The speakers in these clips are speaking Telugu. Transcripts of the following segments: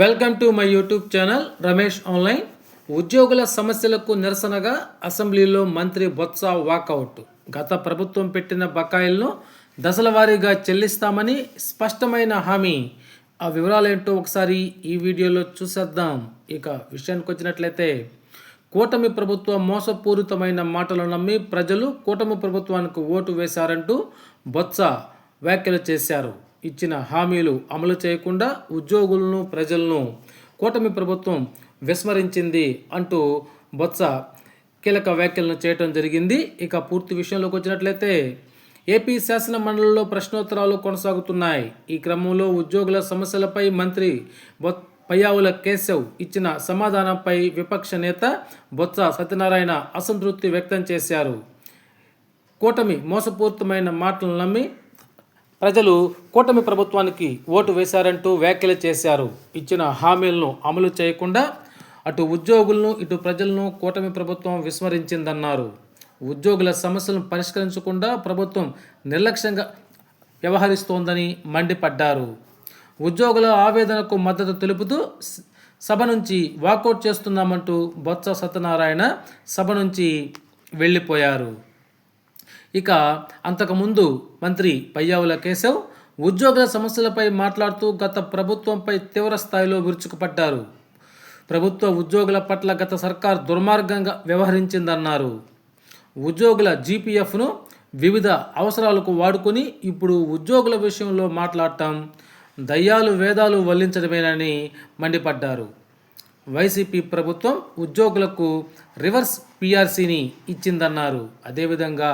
Welcome to my YouTube channel Ramesh online ఉద్యోగుల సమస్యలకు నిరసనగా అసెంబ్లీలో మంత్రి బొత్స వాకౌట్. గత ప్రభుత్వం పెట్టిన బకాయిలను దశల వారీగా చెల్లిస్తామని స్పష్టమైన హామీ. ఆ వివరాలేంటో ఒకసారి ఈ వీడియోలో చూసేద్దాం. ఇక విషయానికి వచ్చినట్లయితే కూటమి ప్రభుత్వ మోసపూరితమైన మాటలు నమ్మి ప్రజలు కూటమి ప్రభుత్వానికి ఓటు వేశారంటూ బొత్స వ్యాఖ్యలు చేశారు. ఇచ్చిన హామీలు అమలు చేయకుండా ఉద్యోగులను ప్రజలను కూటమి ప్రభుత్వం విస్మరించింది అంటూ బొత్స కీలక వ్యాఖ్యలను చేయటం జరిగింది. ఇక పూర్తి విషయంలోకి వచ్చినట్లయితే ఏపీ శాసన మండలిలో ప్రశ్నోత్తరాలు కొనసాగుతున్నాయి. ఈ క్రమంలో ఉద్యోగుల సమస్యలపై మంత్రి బొత్ పయ్యావుల కేశవ్ ఇచ్చిన సమాధానంపై విపక్ష నేత బొత్స సత్యనారాయణ అసంతృప్తి వ్యక్తం చేశారు. కూటమి మోసపూరితమైన మాటలు నమ్మి ప్రజలు కూటమి ప్రభుత్వానికి ఓటు వేశారంటూ వ్యాఖ్యలు చేశారు. ఇచ్చిన హామీలను అమలు చేయకుండా అటు ఉద్యోగులను ఇటు ప్రజలను కూటమి ప్రభుత్వం విస్మరించిందన్నారు. ఉద్యోగుల సమస్యలను పరిష్కరించకుండా ప్రభుత్వం నిర్లక్ష్యంగా వ్యవహరిస్తోందని మండిపడ్డారు. ఉద్యోగుల ఆవేదనకు మద్దతు తెలుపుతూ సభ నుంచి వాకౌట్ చేస్తున్నామంటూ బొత్స సత్యనారాయణ సభ నుంచి వెళ్ళిపోయారు. ఇక అంతకుముందు మంత్రి పయ్యావుల కేశవ్ ఉద్యోగుల సమస్యలపై మాట్లాడుతూ గత ప్రభుత్వంపై తీవ్ర స్థాయిలో విరుచుకుపడ్డారు. ప్రభుత్వ ఉద్యోగుల పట్ల గత సర్కార్ దుర్మార్గంగా వ్యవహరించిందన్నారు. ఉద్యోగుల జీపీఎఫ్ను వివిధ అవసరాలకు వాడుకొని ఇప్పుడు ఉద్యోగుల విషయంలో మాట్లాడటం దయ్యాలు వేదాలు వల్లించడమేనని మండిపడ్డారు. వైసీపీ ప్రభుత్వం ఉద్యోగులకు రివర్స్ పీఆర్సీని ఇచ్చిందన్నారు. అదేవిధంగా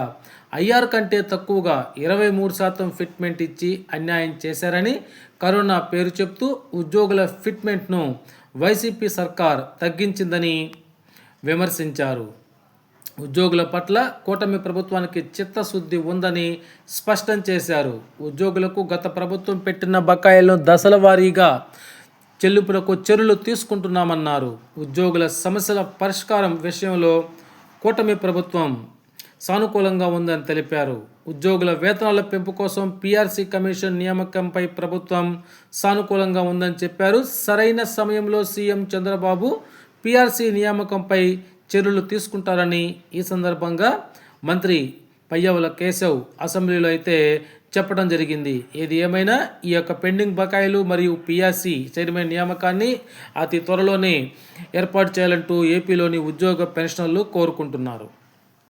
ఐఆర్ కంటే తక్కువగా ఇరవై మూడు శాతం ఫిట్మెంట్ ఇచ్చి అన్యాయం చేశారని కరోనా పేరు చెప్తూ ఉద్యోగుల ఫిట్మెంట్ను వైసీపీ సర్కార్ తగ్గించిందని విమర్శించారు. ఉద్యోగుల పట్ల కూటమి ప్రభుత్వానికి చిత్తశుద్ధి ఉందని స్పష్టం చేశారు. ఉద్యోగులకు గత ప్రభుత్వం పెట్టిన బకాయిలను దశల వారీగా చెల్లింపులకు చర్యలు తీసుకుంటున్నామన్నారు. ఉద్యోగుల సమస్యల పరిష్కారం విషయంలో కూటమి ప్రభుత్వం సానుకూలంగా ఉందని తెలిపారు. ఉద్యోగుల వేతనాల పెంపు కోసం పీఆర్సీ కమిషన్ నియామకంపై ప్రభుత్వం సానుకూలంగా ఉందని చెప్పారు. సరైన సమయంలో సీఎం చంద్రబాబు పీఆర్సీ నియామకంపై చర్యలు తీసుకుంటారని ఈ సందర్భంగా మంత్రి పయ్యవుల కేశవ్ అసెంబ్లీలో అయితే చెప్పడం జరిగింది. ఏది ఏమైనా ఈ యొక్క పెండింగ్ బకాయిలు మరియు పిఆర్సి చైర్మన్ నియామకాన్ని అతి త్వరలోనే ఏర్పాటు చేయాలంటూ ఏపీలోని ఉద్యోగ పెన్షనర్లు కోరుకుంటున్నారు.